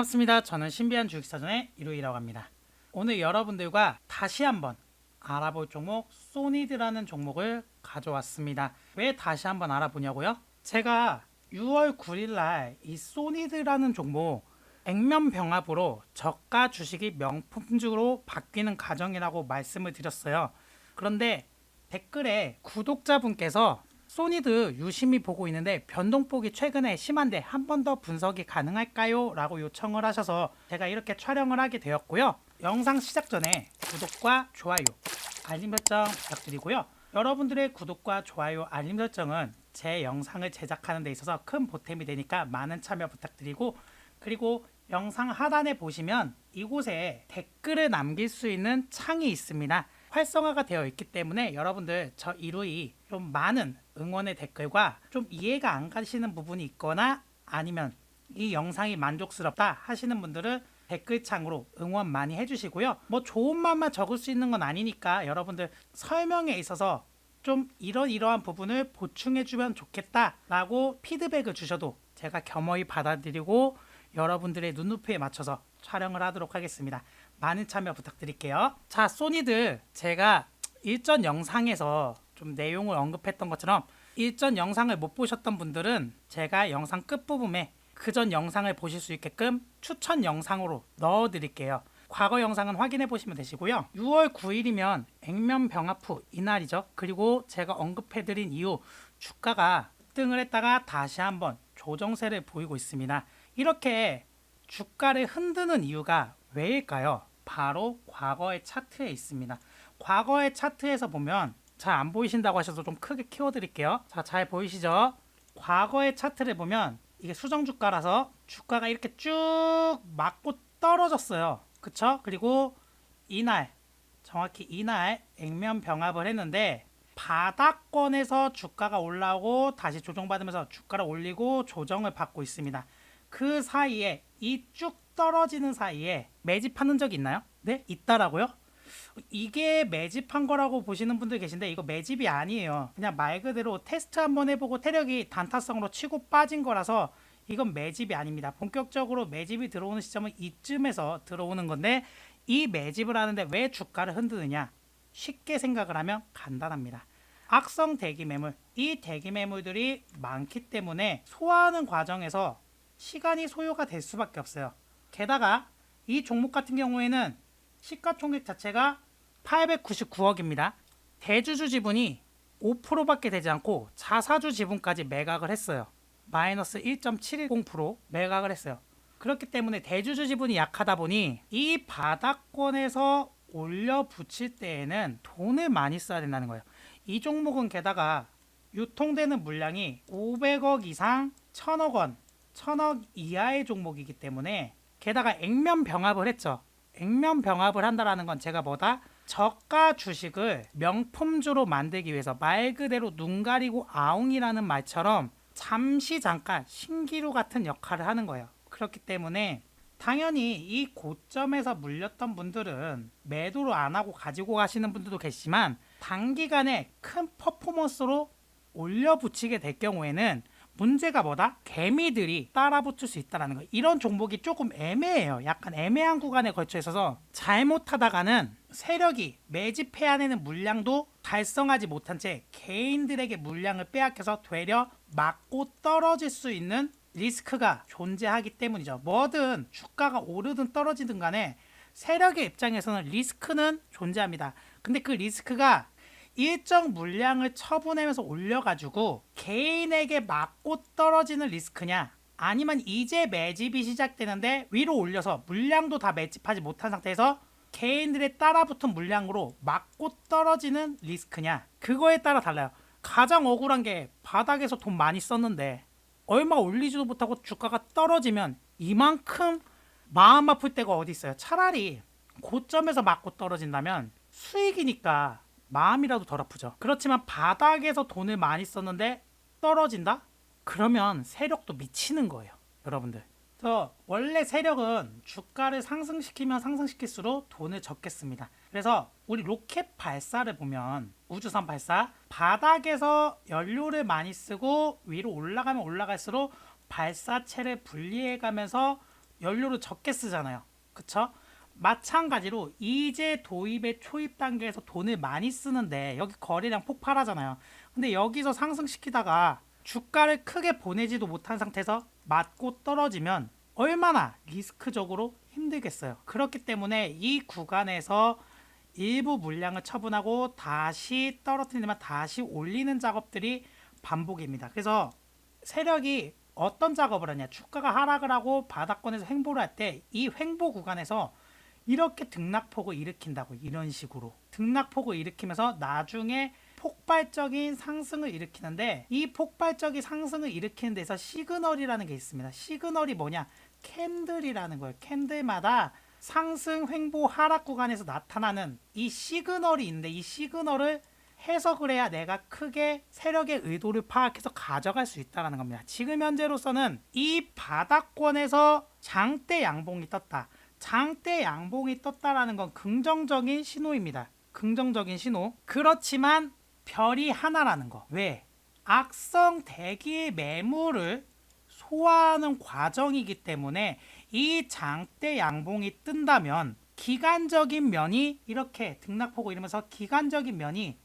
반갑습니다. 저는 신비한 주식사전의 이루이라고 합니다. 오늘 여러분들과 다시 한번 알아볼 종목 소니드라는 종목을 가져왔습니다. 왜 다시 한번 알아보냐고요? 제가 6월 9일 날 이 소니드라는 종목 액면 병합으로 저가 주식이 명품주로 바뀌는 과정이라고 말씀을 드렸어요. 그런데 댓글에 구독자분께서 소니드 유심히 보고 있는데 변동폭이 최근에 심한데 한 번 더 분석이 가능할까요? 라고 요청을 하셔서 제가 이렇게 촬영을 하게 되었고요. 영상 시작 전에 구독과 좋아요, 알림 설정 부탁드리고요. 여러분들의 구독과 좋아요, 알림 설정은 제 영상을 제작하는 데 있어서 큰 보탬이 되니까 많은 참여 부탁드리고 그리고 영상 하단에 보시면 이곳에 댓글을 남길 수 있는 창이 있습니다. 활성화가 되어 있기 때문에 여러분들 저 이루이 좀 많은 응원의 댓글과 좀 이해가 안 가시는 부분이 있거나 아니면 이 영상이 만족스럽다 하시는 분들은 댓글창으로 응원 많이 해주시고요. 뭐 좋은 말만 적을 수 있는 건 아니니까 여러분들 설명에 있어서 좀 이런 이러한 부분을 보충해주면 좋겠다라고 피드백을 주셔도 제가 겸허히 받아들이고 여러분들의 눈높이에 맞춰서 촬영을 하도록 하겠습니다. 많은 참여 부탁드릴게요. 자, 소니드 제가 일전 영상에서 좀 내용을 언급했던 것처럼 일전 영상을 못 보셨던 분들은 제가 영상 끝부분에 그 전 영상을 보실 수 있게끔 추천 영상으로 넣어 드릴게요. 과거 영상은 확인해 보시면 되시고요. 6월 9일이면 액면 병합 후 이날이죠. 그리고 제가 언급해 드린 이후 주가가 등을 했다가 다시 한번 조정세를 보이고 있습니다. 이렇게 주가를 흔드는 이유가 왜일까요? 바로 과거의 차트에 있습니다. 과거의 차트에서 보면 잘 안 보이신다고 하셔서 좀 크게 키워드릴게요. 자, 잘 보이시죠? 과거의 차트를 보면 이게 수정 주가라서 주가가 이렇게 쭉 맞고 떨어졌어요. 그쵸? 그리고 이날 정확히 이날 액면 병합을 했는데 바닥권에서 주가가 올라오고 다시 조정받으면서 주가를 올리고 조정을 받고 있습니다. 그 사이에 이 쭉 떨어지는 사이에 매집하는 적이 있나요? 네, 있다라고요? 이게 매집한 거라고 보시는 분들 계신데 이거 매집이 아니에요. 그냥 말 그대로 테스트 한번 해보고 태력이 단타성으로 치고 빠진 거라서 이건 매집이 아닙니다. 본격적으로 매집이 들어오는 시점은 이쯤에서 들어오는 건데 이 매집을 하는데 왜 주가를 흔드느냐? 쉽게 생각을 하면 간단합니다. 악성 대기 매물, 이 대기 매물들이 많기 때문에 소화하는 과정에서 시간이 소요가 될 수밖에 없어요. 게다가 이 종목 같은 경우에는 시가총액 자체가 899억입니다. 대주주 지분이 5%밖에 되지 않고 자사주 지분까지 매각을 했어요. 마이너스 1.710% 매각을 했어요. 그렇기 때문에 대주주 지분이 약하다 보니 이 바닥권에서 올려 붙일 때에는 돈을 많이 써야 된다는 거예요. 이 종목은 게다가 유통되는 물량이 500억 이상 1000억 원, 1000억 이하의 종목이기 때문에 게다가 액면 병합을 했죠. 액면 병합을 한다라는 건 제가 뭐다? 저가 주식을 명품주로 만들기 위해서 말 그대로 눈 가리고 아웅이라는 말처럼 잠시 잠깐 신기루 같은 역할을 하는 거예요. 그렇기 때문에 당연히 이 고점에서 물렸던 분들은 매도를 안 하고 가지고 가시는 분들도 계시지만 단기간에 큰 퍼포먼스로 올려 붙이게 될 경우에는 문제가 뭐다? 개미들이 따라붙을 수 있다는 거예요. 이런 종목이 조금 애매해요. 약간 애매한 구간에 걸쳐 있어서 잘못하다가는 세력이 매집해야되는 물량도 달성하지 못한 채 개인들에게 물량을 빼앗겨서 되려 맞고 떨어질 수 있는 리스크가 존재하기 때문이죠. 뭐든 주가가 오르든 떨어지든 간에 세력의 입장에서는 리스크는 존재합니다. 근데 그 리스크가 일정 물량을 처분하면서 올려가지고 개인에게 맞고 떨어지는 리스크냐 아니면 이제 매집이 시작되는데 위로 올려서 물량도 다 매집하지 못한 상태에서 개인들의 따라붙은 물량으로 맞고 떨어지는 리스크냐 그거에 따라 달라요. 가장 억울한 게 바닥에서 돈 많이 썼는데 얼마 올리지도 못하고 주가가 떨어지면 이만큼 마음 아플 때가 어디 있어요? 차라리 고점에서 맞고 떨어진다면 수익이니까 마음이라도 덜 아프죠. 그렇지만 바닥에서 돈을 많이 썼는데 떨어진다? 그러면 세력도 미치는 거예요. 여러분들. 저 원래 세력은 주가를 상승시키면 상승시킬수록 돈을 적게 씁니다. 그래서 우리 로켓 발사를 보면 우주선 발사 바닥에서 연료를 많이 쓰고 위로 올라가면 올라갈수록 발사체를 분리해 가면서 연료를 적게 쓰잖아요. 그쵸? 마찬가지로 이제 도입의 초입 단계에서 돈을 많이 쓰는데 여기 거래량 폭발하잖아요. 근데 여기서 상승시키다가 주가를 크게 보내지도 못한 상태에서 맞고 떨어지면 얼마나 리스크적으로 힘들겠어요. 그렇기 때문에 이 구간에서 일부 물량을 처분하고 다시 떨어뜨리면 다시 올리는 작업들이 반복입니다. 그래서 세력이 어떤 작업을 하냐 주가가 하락을 하고 바닥권에서 횡보를 할 때 이 횡보 구간에서 이렇게 등락폭을 일으킨다고 이런 식으로 등락폭을 일으키면서 나중에 폭발적인 상승을 일으키는데 이 폭발적인 상승을 일으키는 데서 시그널이라는 게 있습니다. 시그널이 뭐냐? 캔들이라는 거예요. 캔들마다 상승, 횡보, 하락 구간에서 나타나는 이 시그널이 있는데 이 시그널을 해석을 해야 내가 크게 세력의 의도를 파악해서 가져갈 수 있다는 겁니다. 지금 현재로서는 이 바닥권에서 장대 양봉이 떴다. 장대 양봉이 떴다라는 건 긍정적인 신호입니다. 긍정적인 신호. 그렇지만 별이 하나라는 거. 왜? 악성 대기의 매물을 소화하는 과정이기 때문에 이 장대 양봉이 뜬다면 기간적인 면이 이렇게 등락폭을 이루면서 기간적인 면이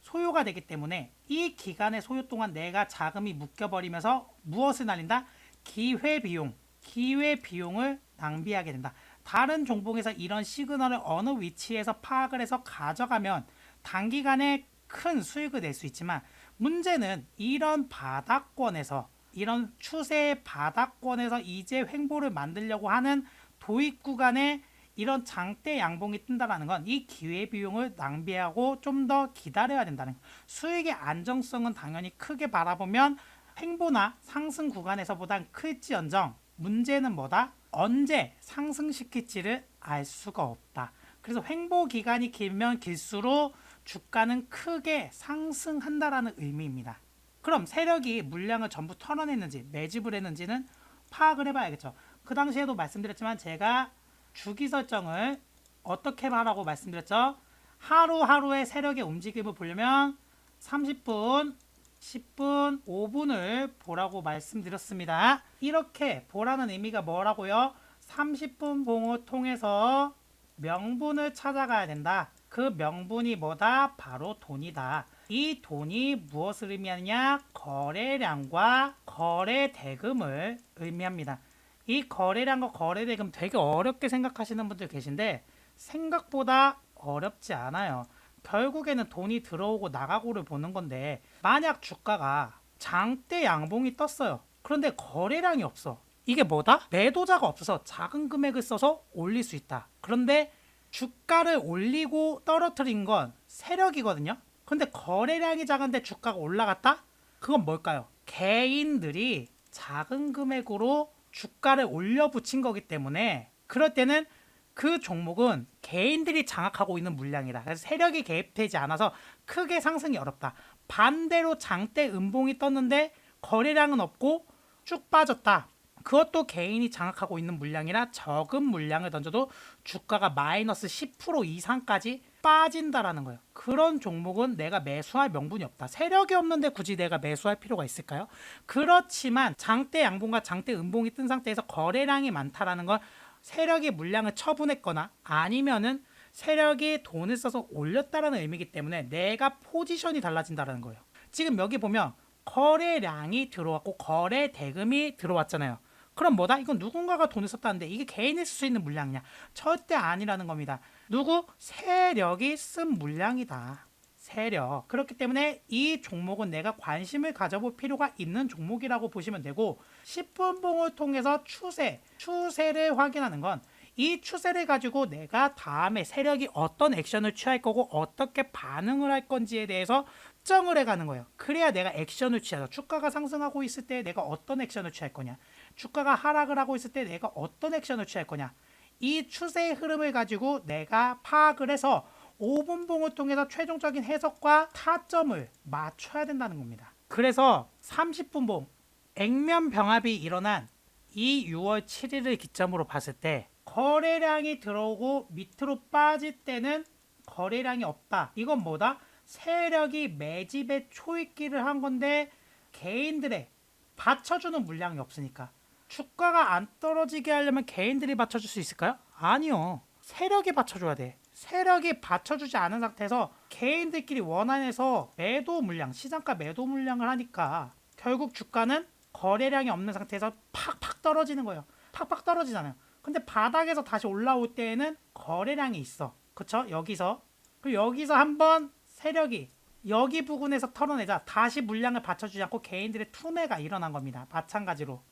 소요가 되기 때문에 이 기간의 소요 동안 내가 자금이 묶여버리면서 무엇을 날린다? 기회 비용, 기회 비용을 낭비하게 된다. 다른 종목에서 이런 시그널을 어느 위치에서 파악을 해서 가져가면 단기간에 큰 수익을 낼 수 있지만 문제는 이런 바닥권에서 이런 추세의 바닥권에서 이제 횡보를 만들려고 하는 도입 구간에 이런 장대 양봉이 뜬다라는 건 이 기회 비용을 낭비하고 좀 더 기다려야 된다는 거. 수익의 안정성은 당연히 크게 바라보면 횡보나 상승 구간에서보단 클지언정 문제는 뭐다? 언제 상승시킬지를 알 수가 없다. 그래서 횡보 기간이 길면 길수록 주가는 크게 상승한다라는 의미입니다. 그럼 세력이 물량을 전부 털어냈는지 매집을 했는지는 파악을 해봐야겠죠. 그 당시에도 말씀드렸지만 제가 주기 설정을 어떻게 하라고 말씀드렸죠? 하루하루의 세력의 움직임을 보려면 30분, 10분, 5분을 보라고 말씀드렸습니다. 이렇게 보라는 의미가 뭐라고요? 30분 봉을 통해서 명분을 찾아가야 된다. 그 명분이 뭐다? 바로 돈이다. 이 돈이 무엇을 의미하느냐? 거래량과 거래 대금을 의미합니다. 이 거래량과 거래 대금 되게 어렵게 생각하시는 분들 계신데 생각보다 어렵지 않아요. 결국에는 돈이 들어오고 나가고를 보는 건데 만약 주가가 장대 양봉이 떴어요. 그런데 거래량이 없어. 이게 뭐다? 매도자가 없어서 작은 금액을 써서 올릴 수 있다. 그런데 주가를 올리고 떨어뜨린 건 세력이거든요. 근데 거래량이 작은데 주가가 올라갔다? 그건 뭘까요? 개인들이 작은 금액으로 주가를 올려 붙인 거기 때문에 그럴 때는 그 종목은 개인들이 장악하고 있는 물량이다. 그래서 세력이 개입되지 않아서 크게 상승이 어렵다. 반대로 장대 음봉이 떴는데 거래량은 없고 쭉 빠졌다. 그것도 개인이 장악하고 있는 물량이라 적은 물량을 던져도 주가가 마이너스 10% 이상까지 빠진다라는 거예요. 그런 종목은 내가 매수할 명분이 없다. 세력이 없는데 굳이 내가 매수할 필요가 있을까요? 그렇지만 장대 양봉과 장대 음봉이 뜬 상태에서 거래량이 많다라는 건 세력이 물량을 처분했거나 아니면은 세력이 돈을 써서 올렸다라는 의미이기 때문에 내가 포지션이 달라진다라는 거예요. 지금 여기 보면 거래량이 들어왔고 거래 대금이 들어왔잖아요. 그럼 뭐다? 이건 누군가가 돈을 썼다는데 이게 개인이 쓸 수 있는 물량이냐? 절대 아니라는 겁니다. 누구? 세력이 쓴 물량이다. 세력. 그렇기 때문에 이 종목은 내가 관심을 가져볼 필요가 있는 종목이라고 보시면 되고 10분 봉을 통해서 추세, 추세를 확인하는 건 이 추세를 가지고 내가 다음에 세력이 어떤 액션을 취할 거고 어떻게 반응을 할 건지에 대해서 특정을 해가는 거예요. 그래야 내가 액션을 취하죠. 주가가 상승하고 있을 때 내가 어떤 액션을 취할 거냐. 주가가 하락을 하고 있을 때 내가 어떤 액션을 취할 거냐. 이 추세의 흐름을 가지고 내가 파악을 해서 5분 봉을 통해서 최종적인 해석과 타점을 맞춰야 된다는 겁니다. 그래서 30분 봉 액면 병합이 일어난 이 6월 7일을 기점으로 봤을 때 거래량이 들어오고 밑으로 빠질 때는 거래량이 없다. 이건 뭐다? 세력이 매집에 초입기를 한 건데 개인들의 받쳐주는 물량이 없으니까 주가가 안 떨어지게 하려면 개인들이 받쳐줄 수 있을까요? 아니요. 세력이 받쳐줘야 돼. 세력이 받쳐주지 않은 상태에서 개인들끼리 원안에서 매도 물량, 시장가 매도 물량을 하니까 결국 주가는 거래량이 없는 상태에서 팍팍 떨어지는 거예요. 팍팍 떨어지잖아요. 근데 바닥에서 다시 올라올 때에는 거래량이 있어. 그쵸? 여기서. 그리고 여기서 한번 세력이 여기 부근에서 털어내자 다시 물량을 받쳐주지 않고 개인들의 투매가 일어난 겁니다. 마찬가지로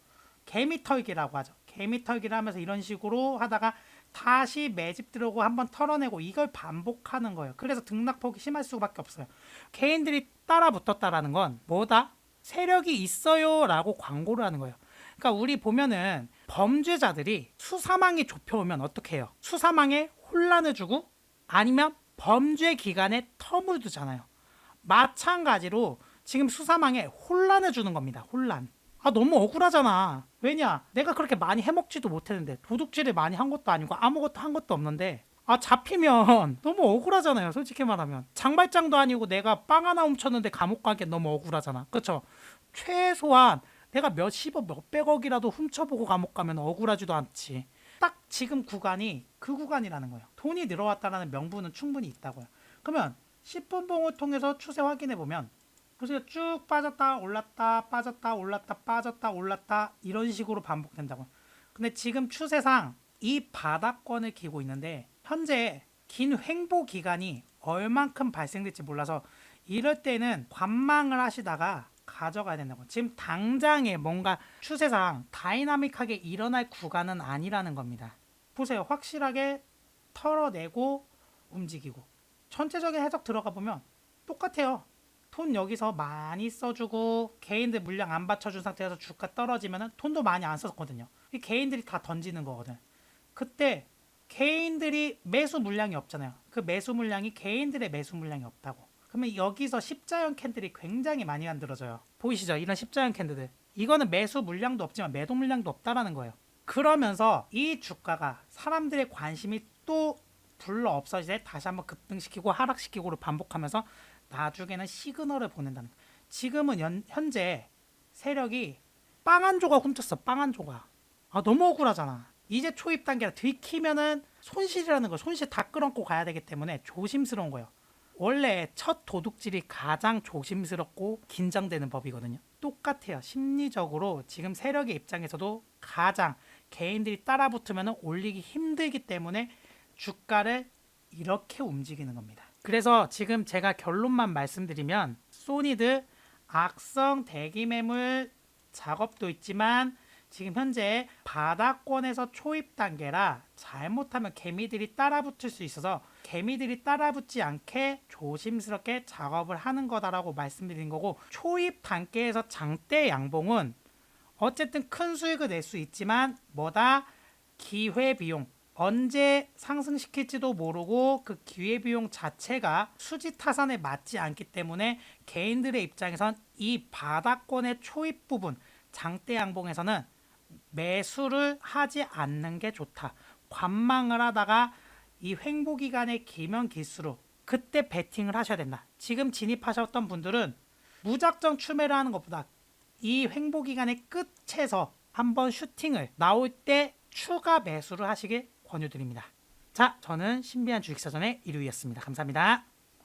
개미털기라고 하죠. 개미털기를 하면서 이런 식으로 하다가 다시 매집 들어오고 한번 털어내고 이걸 반복하는 거예요. 그래서 등락폭이 심할 수밖에 없어요. 개인들이 따라 붙었다라는 건 뭐다? 세력이 있어요라고 광고를 하는 거예요. 그러니까 우리 보면은 범죄자들이 수사망이 좁혀오면 어떻게 해요? 수사망에 혼란을 주고 아니면 범죄 기간에 텀을 두잖아요. 마찬가지로 지금 수사망에 혼란을 주는 겁니다. 혼란. 아 너무 억울하잖아. 왜냐? 내가 그렇게 많이 해먹지도 못했는데 도둑질을 많이 한 것도 아니고 아무것도 한 것도 없는데 아 잡히면 너무 억울하잖아요. 솔직히 말하면 장발장도 아니고 내가 빵 하나 훔쳤는데 감옥 가기 너무 억울하잖아. 그렇죠? 최소한 내가 몇십억 몇백억이라도 훔쳐보고 감옥 가면 억울하지도 않지. 딱 지금 구간이 그 구간이라는 거예요. 돈이 늘어왔다라는 명분은 충분히 있다고요. 그러면 10분 봉을 통해서 추세 확인해 보면 보세요. 쭉 빠졌다 올랐다 빠졌다 올랐다 빠졌다 올랐다 이런 식으로 반복된다고. 근데 지금 추세상 이 바닥권을 기고 있는데 현재 긴 횡보 기간이 얼만큼 발생될지 몰라서 이럴 때는 관망을 하시다가 가져가야 된다고. 지금 당장에 뭔가 추세상 다이나믹하게 일어날 구간은 아니라는 겁니다. 보세요. 확실하게 털어내고 움직이고 전체적인 해석 들어가 보면 똑같아요. 돈 여기서 많이 써주고 개인들 물량 안 받쳐준 상태에서 주가 떨어지면은 돈도 많이 안 썼거든요. 이 개인들이 다 던지는 거거든. 그때 개인들이 매수 물량이 없잖아요. 그 매수 물량이 개인들의 매수 물량이 없다고. 그러면 여기서 십자형 캔들이 굉장히 많이 만들어져요. 보이시죠? 이런 십자형 캔들들. 이거는 매수 물량도 없지만 매도 물량도 없다라는 거예요. 그러면서 이 주가가 사람들의 관심이 또 불러 없어지되 다시 한번 급등시키고 하락시키고를 반복하면서 나중에는 시그널을 보낸다는 거예요. 지금은 연- 현재 세력이 빵 한 조각 훔쳤어. 빵 한 조각. 아 너무 억울하잖아. 이제 초입 단계라 들키면은 손실이라는 거 손실 다 끌어안고 가야 되기 때문에 조심스러운 거예요. 원래 첫 도둑질이 가장 조심스럽고 긴장되는 법이거든요. 똑같아요. 심리적으로 지금 세력의 입장에서도 가장 개인들이 따라붙으면 올리기 힘들기 때문에 주가를 이렇게 움직이는 겁니다. 그래서 지금 제가 결론만 말씀드리면 소니드 악성 대기 매물 작업도 있지만 지금 현재 바닥권에서 초입 단계라 잘못하면 개미들이 따라붙을 수 있어서 개미들이 따라붙지 않게 조심스럽게 작업을 하는 거다라고 말씀드린 거고 초입 단계에서 장대 양봉은 어쨌든 큰 수익을 낼 수 있지만 뭐다? 기회 비용 언제 상승시킬지도 모르고 그 기회 비용 자체가 수지 타산에 맞지 않기 때문에 개인들의 입장에선 이 바닥권의 초입 부분 장대 양봉에서는 매수를 하지 않는 게 좋다. 관망을 하다가 이 횡보 기간이 길면 길수록 그때 베팅을 하셔야 된다. 지금 진입하셨던 분들은 무작정 추매를 하는 것보다 이 횡보 기간의 끝에서 한번 슈팅을 나올 때 추가 매수를 하시길 권유드립니다. 자, 저는 신비한 주식사전의 이루이였습니다. 감사합니다.